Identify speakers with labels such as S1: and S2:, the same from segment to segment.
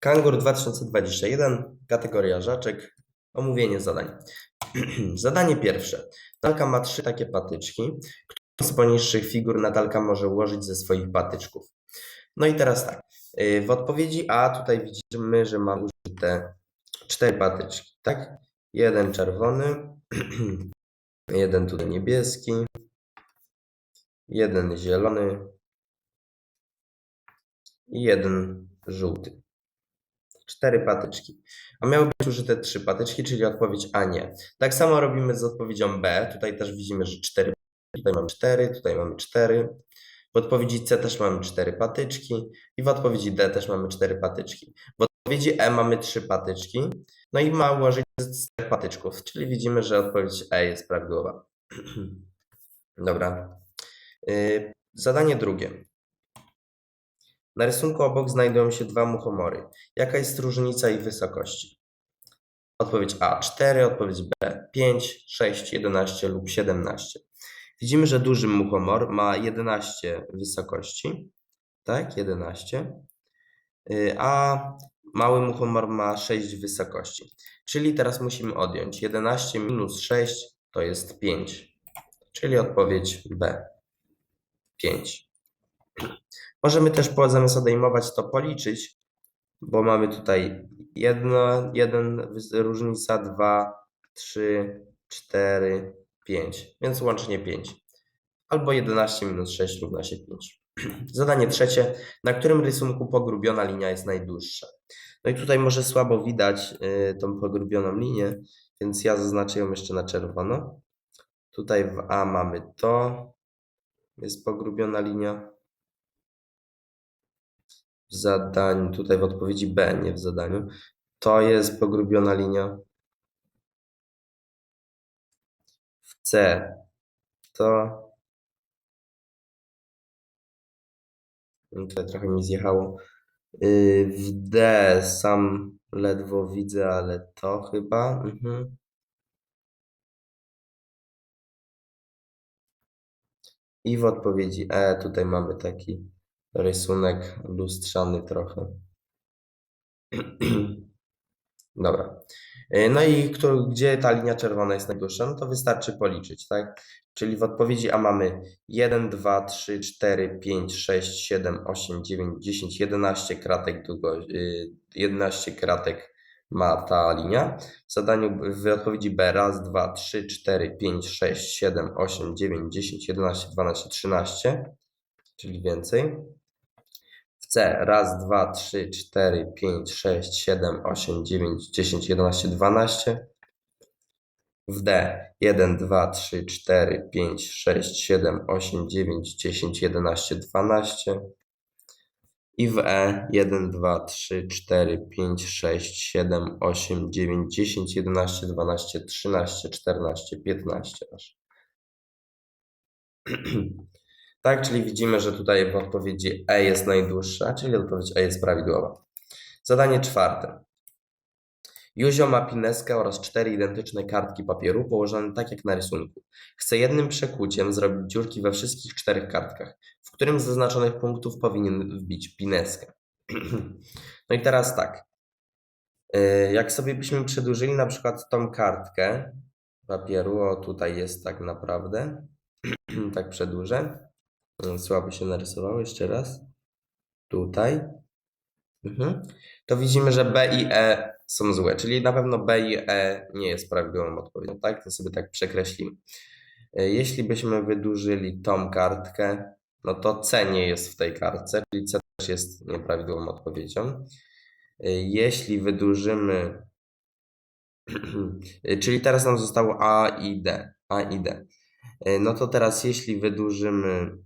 S1: Kangur 2021, kategoria rzeczek, omówienie zadań. Zadanie pierwsze. Natalka ma trzy takie patyczki, które z poniższych figur Natalka może ułożyć ze swoich patyczków. No i teraz tak, y, w odpowiedzi A tutaj widzimy, że ma użyte cztery patyczki, tak? Jeden czerwony, jeden tutaj niebieski, jeden zielony i jeden żółty. Cztery patyczki. A miały być użyte trzy patyczki, czyli odpowiedź A nie. Tak samo robimy z odpowiedzią B. Tutaj też widzimy, że cztery. Tutaj mamy cztery, tutaj mamy cztery. W odpowiedzi C też mamy cztery patyczki i w odpowiedzi D też mamy cztery patyczki. W odpowiedzi E mamy trzy patyczki, no i ma ułożyć z czterech patyczków, czyli widzimy, że odpowiedź E jest prawidłowa. Dobra. Y, Zadanie drugie. Na rysunku obok znajdują się dwa muchomory. Jaka jest różnica ich wysokości? Odpowiedź A 4, odpowiedź B 5, 6, 11 lub 17. Widzimy, że duży muchomor ma 11 wysokości, tak? 11. Y, A mały muchomor ma 6 wysokości. Czyli teraz musimy odjąć 11 minus 6 to jest 5. Czyli odpowiedź B 5. Możemy też zamiast odejmować to policzyć, bo mamy tutaj jedno, jeden wys- różnica, dwa, trzy, cztery, pięć, więc łącznie pięć. Albo 11 minus 6 równa się 5. Zadanie trzecie. Na którym rysunku pogrubiona linia jest najdłuższa? No i tutaj może słabo widać y, tą pogrubioną linię, więc ja zaznaczę ją jeszcze na czerwono. Tutaj w A mamy to, jest pogrubiona linia w zadaniu, tutaj w odpowiedzi B, nie w zadaniu, to jest pogrubiona linia. W C to. Tutaj trochę mi zjechało. Yy, W D sam ledwo widzę, ale to chyba. Mhm. I w odpowiedzi E tutaj mamy taki rysunek lustrzany trochę. Dobra. E, No i kto, gdzie ta linia czerwona jest najdłuższa? No to wystarczy policzyć, tak? Czyli w odpowiedzi A mamy 1, 2, 3, 4, 5, 6, 7, 8, 9, 10, 11 kratek długo, y, 11 kratek ma ta linia. W zadaniu w odpowiedzi B raz, 2, 3, 4, 5, 6, 7, 8, 9, 10, 11, 12, 13, czyli więcej. W C raz, 2, 3, 4, 5, 6, 7, 8, 9, 10, 11, 12. W D 1, 2, 3, 4, 5, 6, 7, 8, 9, 10, 11, 12. I w E 1, 2, 3, 4, 5, 6, 7, 8, 9, 10, 11, 12, 13, 14, 15 aż. Tak, czyli widzimy, że tutaj w odpowiedzi E jest najdłuższa, czyli odpowiedź E jest prawidłowa. Zadanie czwarte. Józio ma pineskę oraz cztery identyczne kartki papieru położone tak jak na rysunku. Chce jednym przekłuciem zrobić dziurki we wszystkich czterech kartkach. W którym z zaznaczonych punktów powinien wbić pineskę? No i teraz tak. Yy, Jak sobie byśmy przedłużyli na przykład tą kartkę papieru, o tutaj jest tak naprawdę, tak przedłużę. Słabo się narysowało, jeszcze raz. Tutaj. Mhm. To widzimy, że B i E są złe, czyli na pewno B i E nie jest prawidłową odpowiedzią, tak? To sobie tak przekreślimy. E, Jeśli byśmy wydłużyli tą kartkę, no to C nie jest w tej kartce, czyli C też jest nieprawidłową odpowiedzią. E, Jeśli wydłużymy, e, czyli teraz nam zostało A i D, A i D. No to teraz jeśli wydłużymy,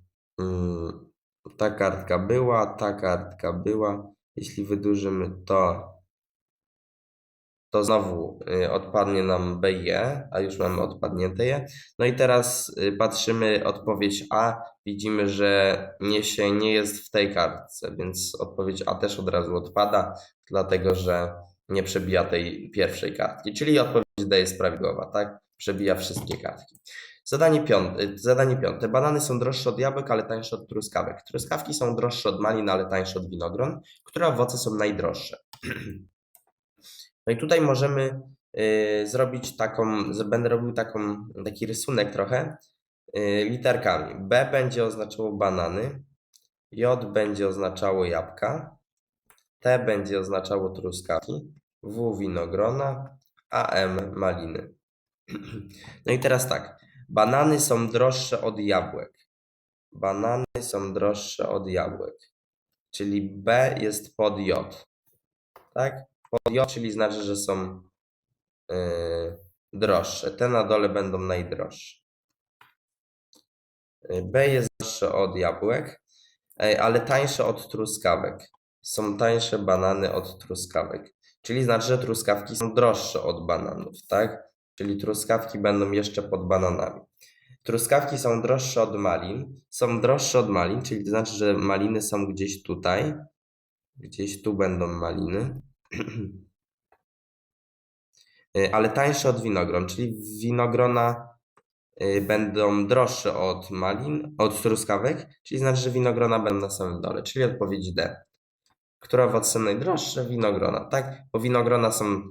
S1: ta kartka była, ta kartka była, jeśli wydłużymy to, to znowu y, odpadnie nam B a już mamy odpadnięte je. No i teraz y, patrzymy odpowiedź A, widzimy, że nie się nie jest w tej kartce, więc odpowiedź A też od razu odpada, dlatego że nie przebija tej pierwszej kartki, czyli odpowiedź D jest prawidłowa, tak? Przebija wszystkie kartki. Zadanie piąte, zadanie piąte. Banany są droższe od jabłek, ale tańsze od truskawek. Truskawki są droższe od malin, ale tańsze od winogron. Które owoce są najdroższe? No i tutaj możemy y, zrobić taką, będę robił taką, taki rysunek trochę y, literkami. B będzie oznaczało banany, J będzie oznaczało jabłka, T będzie oznaczało truskawki, W winogrona, a M maliny. No i teraz tak, banany są droższe od jabłek. Banany są droższe od jabłek. Czyli B jest pod J. Tak? Pod J, czyli znaczy, że są yy, droższe. Te na dole będą najdroższe. Yy, B jest droższe od jabłek, ale tańsze od truskawek. Są tańsze banany od truskawek. Czyli znaczy, że truskawki są droższe od bananów, tak? Czyli truskawki będą jeszcze pod bananami. Truskawki są droższe od malin. Są droższe od malin, czyli to znaczy, że maliny są gdzieś tutaj. Gdzieś tu będą maliny. Y, Ale tańsze od winogron, czyli winogrona y, będą droższe od malin, od truskawek, czyli znaczy, że winogrona będą na samym dole, czyli odpowiedź D. Które owoce są najdroższe? Winogrona, tak? Bo winogrona są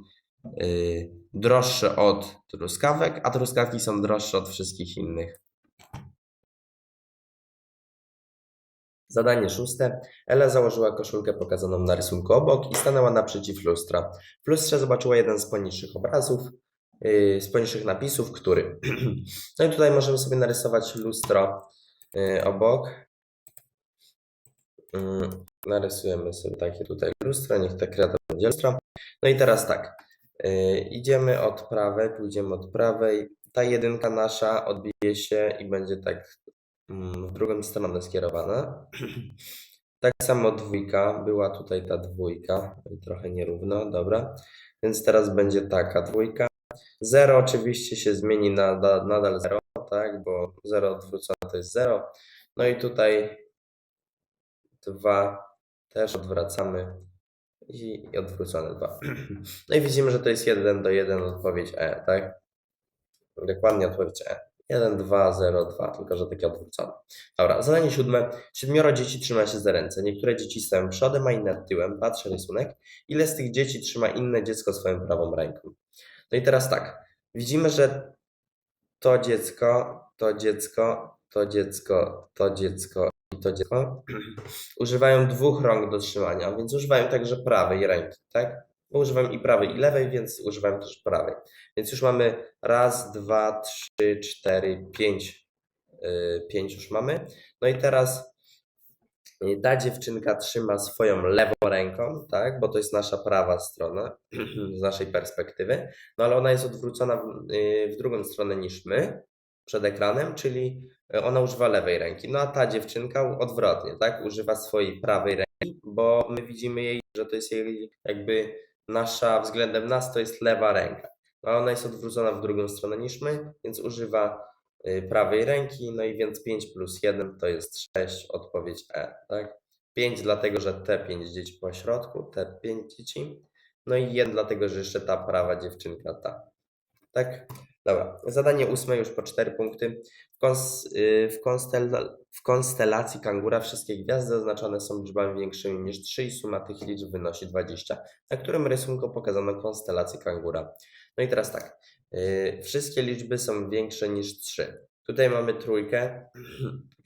S1: y, droższe od truskawek, a truskawki są droższe od wszystkich innych. Zadanie szóste. Ela założyła koszulkę pokazaną na rysunku obok i stanęła naprzeciw lustra. W lustrze zobaczyła jeden z poniższych obrazów, yy, z poniższych napisów, który. No i tutaj możemy sobie narysować lustro yy, obok. Yy, narysujemy sobie takie tutaj lustro, niech ta kreator będzie lustro. No i teraz tak, idziemy od prawej, pójdziemy od prawej. Ta jedynka nasza odbije się i będzie tak mm, w drugą stronę skierowana. Tak samo dwójka, była tutaj ta dwójka, trochę nierówno, dobra. Więc teraz będzie taka dwójka. Zero oczywiście się zmieni na- nadal zero, tak, bo zero odwrócone to jest zero. No i tutaj dwa też odwracamy i odwrócone dwa. No i widzimy, że to jest 1 do 1 odpowiedź E, tak? Dokładnie odpowiedź E. 1, 2, 0, 2, tylko że takie odwrócone. Dobra, zadanie siódme. Siedmioro dzieci trzyma się za ręce. Niektóre dzieci stoją przodem, a inne tyłem. Patrzę rysunek. Ile z tych dzieci trzyma inne dziecko swoją prawą ręką? No i teraz tak. Widzimy, że to dziecko, to dziecko, to dziecko, to dziecko to dziecko używają dwóch rąk do trzymania, więc używają także prawej ręki, tak? Używam i prawej, i lewej, więc używam też prawej. Więc już mamy raz, dwa, trzy, cztery, pięć. Yy, pięć już mamy. No i teraz yy, ta dziewczynka trzyma swoją lewą ręką, tak? Bo to jest nasza prawa strona z naszej perspektywy. No ale ona jest odwrócona w, yy, w drugą stronę niż my przed ekranem, czyli yy, ona używa lewej ręki. No a ta dziewczynka odwrotnie, tak? Używa swojej prawej ręki, bo my widzimy jej, że to jest jej jakby nasza, względem nas to jest lewa ręka. No ale ona jest odwrócona w drugą stronę niż my, więc używa y, prawej ręki, no i więc 5 plus 1 to jest 6, odpowiedź E, tak? 5 dlatego, że te 5 dzieci po środku, te 5 dzieci, no i 1 dlatego, że jeszcze ta prawa dziewczynka, ta. Tak? Dobra, zadanie ósme już po 4 punkty. W, kons, y, w, konstel, w konstelacji kangura wszystkie gwiazdy oznaczone są liczbami większymi niż 3 i suma tych liczb wynosi 20, na którym rysunku pokazano konstelację kangura. No i teraz tak, y, wszystkie liczby są większe niż 3. Tutaj mamy trójkę,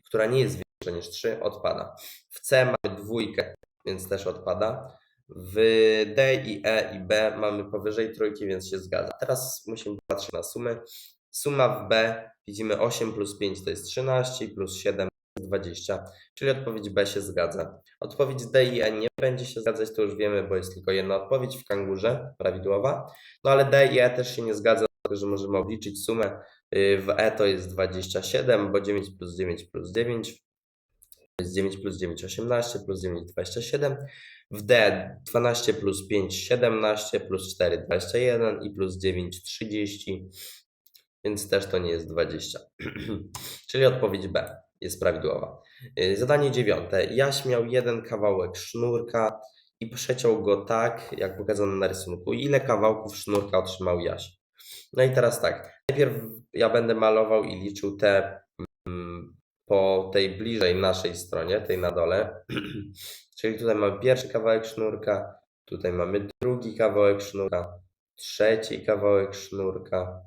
S1: która nie jest większa niż 3, odpada. W C mamy dwójkę, więc też odpada. W D i E i B mamy powyżej trójki, więc się zgadza. Teraz musimy patrzeć na sumę. Suma w B widzimy 8 plus 5 to jest 13 i plus 7 to jest 20, czyli odpowiedź B się zgadza. Odpowiedź D i E nie będzie się zgadzać, to już wiemy, bo jest tylko jedna odpowiedź w kangurze, prawidłowa. No ale D i E też się nie zgadza, dlatego że możemy obliczyć sumę. Y, W E to jest 27, bo 9 plus 9 plus 9 jest 9 plus 9 18 plus 9 27. W D 12 plus 5 17 plus 4 21 i plus 9 30, więc też to nie jest 20. Czyli odpowiedź B jest prawidłowa. Y, Zadanie dziewiąte. Jaś miał jeden kawałek sznurka i przeciął go tak, jak pokazano na rysunku. Ile kawałków sznurka otrzymał Jaś? No i teraz tak. Najpierw ja będę malował i liczył te po tej bliżej naszej stronie, tej na dole. Czyli tutaj mamy pierwszy kawałek sznurka, Tutaj mamy drugi kawałek sznurka, trzeci kawałek sznurka,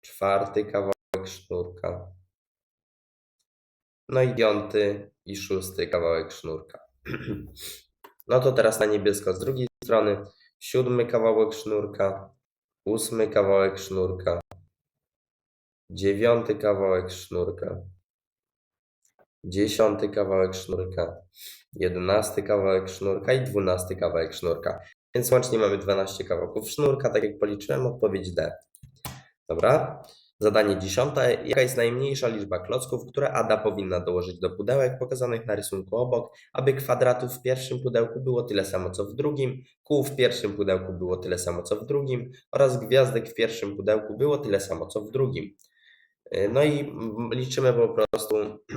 S1: czwarty kawałek sznurka, no i piąty i szósty kawałek sznurka. No to teraz na niebiesko z drugiej strony, siódmy kawałek sznurka, ósmy kawałek sznurka, dziewiąty kawałek sznurka, dziesiąty kawałek sznurka, jedenasty kawałek sznurka i dwunasty kawałek sznurka. Więc łącznie mamy 12 kawałków sznurka, tak jak policzyłem, odpowiedź D. Dobra. Zadanie dziesiąte. Jaka jest najmniejsza liczba klocków, które Ada powinna dołożyć do pudełek pokazanych na rysunku obok, aby kwadratów w pierwszym pudełku było tyle samo co w drugim, kół w pierwszym pudełku było tyle samo co w drugim oraz gwiazdek w pierwszym pudełku było tyle samo co w drugim. Yy, No i liczymy po prostu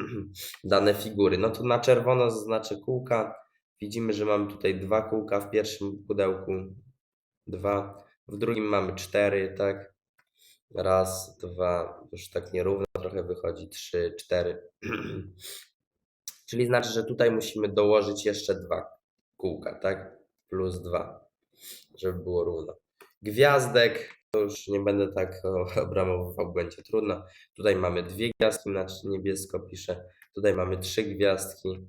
S1: dane figury. No to na czerwono zaznaczę kółka. Widzimy, że mamy tutaj dwa kółka w pierwszym pudełku, dwa, w drugim mamy cztery, tak? Raz, dwa, już tak nierówno trochę wychodzi, trzy, cztery. Czyli znaczy, że tutaj musimy dołożyć jeszcze dwa kółka, tak? Plus dwa, żeby było równo. Gwiazdek, to już nie będę tak obramowywał, będzie trudno. Tutaj mamy dwie gwiazdki, znaczy niebiesko piszę. Tutaj mamy trzy gwiazdki,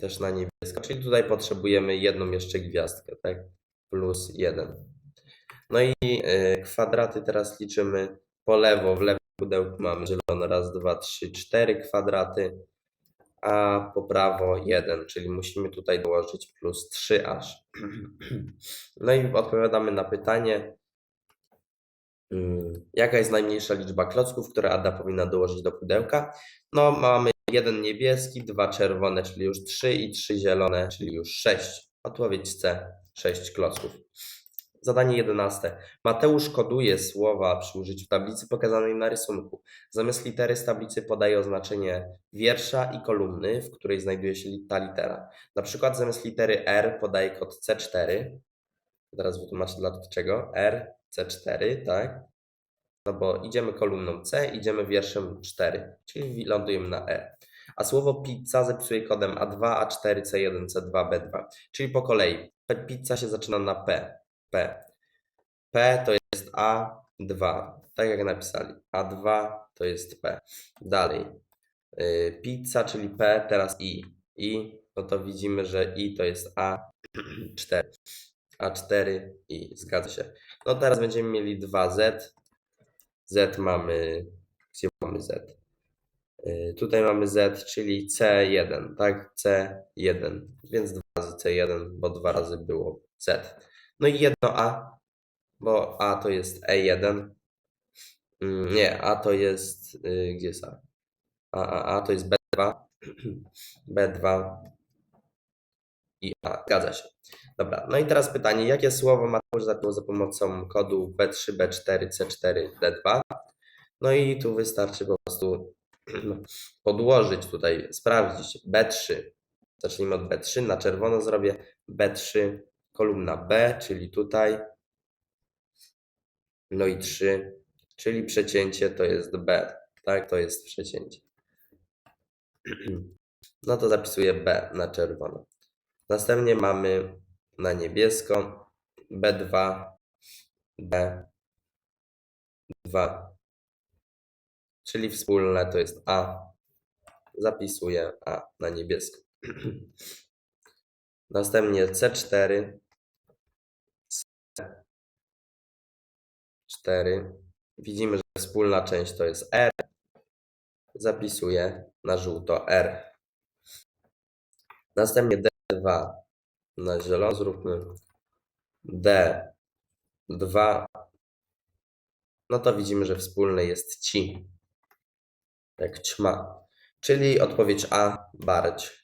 S1: też na niebiesko. Czyli tutaj potrzebujemy jedną jeszcze gwiazdkę, tak? Plus jeden. No i y, kwadraty teraz liczymy po lewo. W lewym pudełku mamy zielone raz, dwa, trzy, cztery kwadraty, a po prawo jeden, czyli musimy tutaj dołożyć plus 3 aż. No i odpowiadamy na pytanie, jaka jest najmniejsza liczba klocków, które Ada powinna dołożyć do pudełka. No mamy jeden niebieski, dwa czerwone, czyli już trzy i trzy zielone, czyli już sześć. Odpowiedź C, sześć klocków. Zadanie 11. Mateusz koduje słowa przy użyciu tablicy pokazanej na rysunku. Zamiast litery z tablicy podaje oznaczenie wiersza i kolumny, w której znajduje się ta litera. Na przykład zamiast litery R podaje kod C4. Teraz wytłumaczę dlaczego. R, C4, tak? No bo idziemy kolumną C, idziemy wierszem 4, czyli lądujemy na E. A słowo pizza zapisuje kodem A2, A4, C1, C2, B2. Czyli po kolei. Pizza się zaczyna na P. P. P to jest A2, tak jak napisali. A2 to jest P. Dalej. y, Pizza, czyli P, teraz I. I, no to widzimy, że I to jest A4. A4 i zgadza się. No teraz będziemy mieli 2Z. Z mamy. Gdzie mamy Z? Y, Tutaj mamy Z, czyli C1, tak? C1, więc 2 razy C1, bo dwa razy było Z. No i jedno A, bo A to jest E1. Mm, Nie, A to jest. y, Gdzie jest A? A, A, A to jest B2. B2 i A. Zgadza się. Dobra, no i teraz pytanie, jakie słowo Mateusz zapisał za pomocą kodu B3, B4, C4, D2? No i tu wystarczy po prostu podłożyć tutaj, sprawdzić B3. Zacznijmy od B3, na czerwono zrobię B3, kolumna B, czyli tutaj. No i 3, czyli przecięcie to jest B, tak? To jest przecięcie. No to zapisuję B na czerwono. Następnie mamy na niebiesko B2, B2, czyli wspólne to jest A. Zapisuję A na niebiesko. Następnie C4, C4. Widzimy, że wspólna część to jest R. Zapisuję na żółto R. Następnie D2 na zielono zróbmy D2. No to widzimy, że wspólne jest ci. Jak ćma. Czyli odpowiedź A, barć.